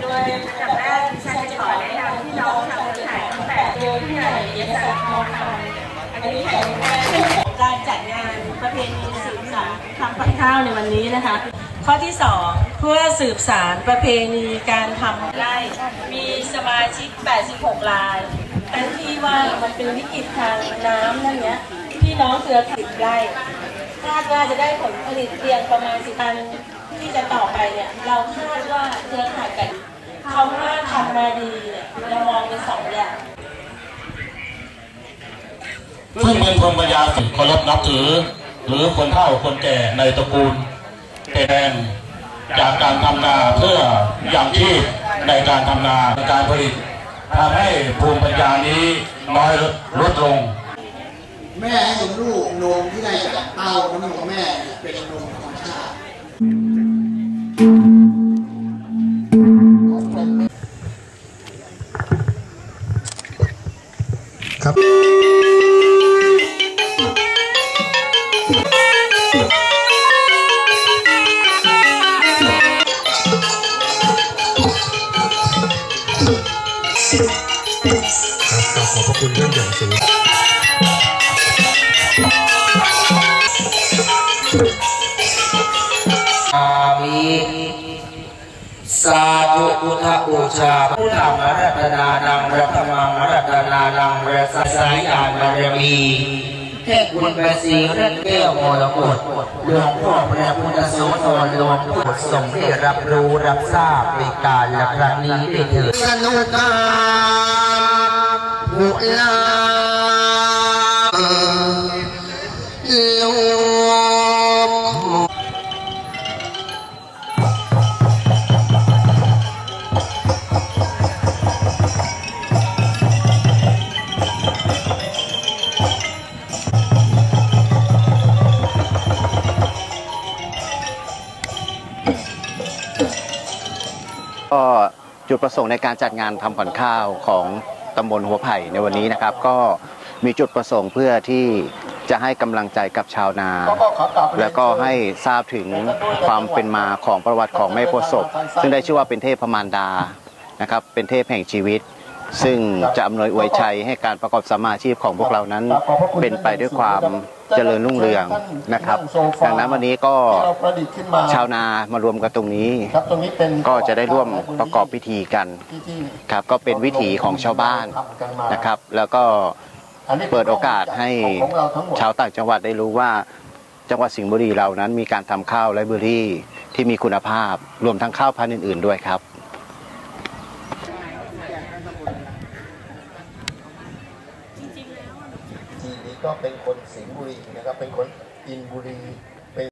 โดยจากแรกดิฉันจะขอแนะนำที่น้องทำถ่ายตั้งแต่โดยที่ไหนเอกสารทองคอันนี้แห่งการจัดงานประเพณีสืบสานทำผัดข้าวในวันนี้นะคะ ข้อที่ 2 เพื่อสืบสารประเพณีการทำไร่มีสมาชิก 86 รายแต่ที่ว่ามันเป็นวิกฤตทางน้ำนั่นเนี้ยพี่น้องเสือสิบไร่คาดว่าจะได้ผลผลิตเพียงประมาณสิบตัน ที่จะต่อไปเนี่ย เราคาดว่าเครือข่ายไก่คำว่าทำมาดีเนี่ยเรามองเป็นสองอย่างซึ่งเป็นภูมิปัญญาเคารพนับถือ หรือคนเฒ่าคนแก่ในตระกูลเตแดงจากการทำนาเพื่ออย่างที่ในการทำนาในการผลิตทำให้ภูมิปัญญานี้น้อยลดลง แม่ให้นมลูกนมที่ได้จากเต้านมของแม่เนี่ยเป็นนมธรรม ครับกราบขอบพระคุณท่านอย่างสูงอามิ สาธุพุทธบูชาพุทธมรัตนานังรัตมังรัตนานังรัสสายานบารมีเทพคุณประสีเรื่องแก้วมรกตหลวงพ่อพระพุทธโสธรหลวงพ่อทรงได้รับรู้รับทราบในการละครั้งนี้ได้เถิดสนุกาบุลาลู ก็จุดประสงค์ในการจัดงานทำขวัญข้าวของตำบลหัวไผ่ในวันนี้นะครับ ก็มีจุดประสงค์เพื่อที่จะให้กำลังใจกับชาวนา แล้วก็ให้ทราบถึงความเป็นมาของประวัติของแม่โพธิ์ศพซึ่งได้ชื่อว่าเป็นเทพพมารดานะครับ เป็นเทพแห่งชีวิต ซึ่งจะอำนวยอวยชัยให้การประกอบสมาชีพของพวกเรานั้น เป็นไปด้วยความเจริญรุ่งเรืองนะครับ ดังนั้นวันนี้ก็ชาวนามารวมกันตรงนี้ ก็จะได้ร่วมประกอบพิธีกันครับก็เป็นวิถีของชาวบ้านนะครับ แล้วก็เปิดโอกาสให้ชาวต่างจังหวัดได้รู้ว่าจังหวัดสิงห์บุรีเรานั้นมีการทำข้าวไรเบอรี่ที่มีคุณภาพรวมทั้งข้าวพันธุ์อื่น ๆ ด้วยครับ ก็เป็นคนสิงห์บุรีนะครับเป็นคนอินบุรี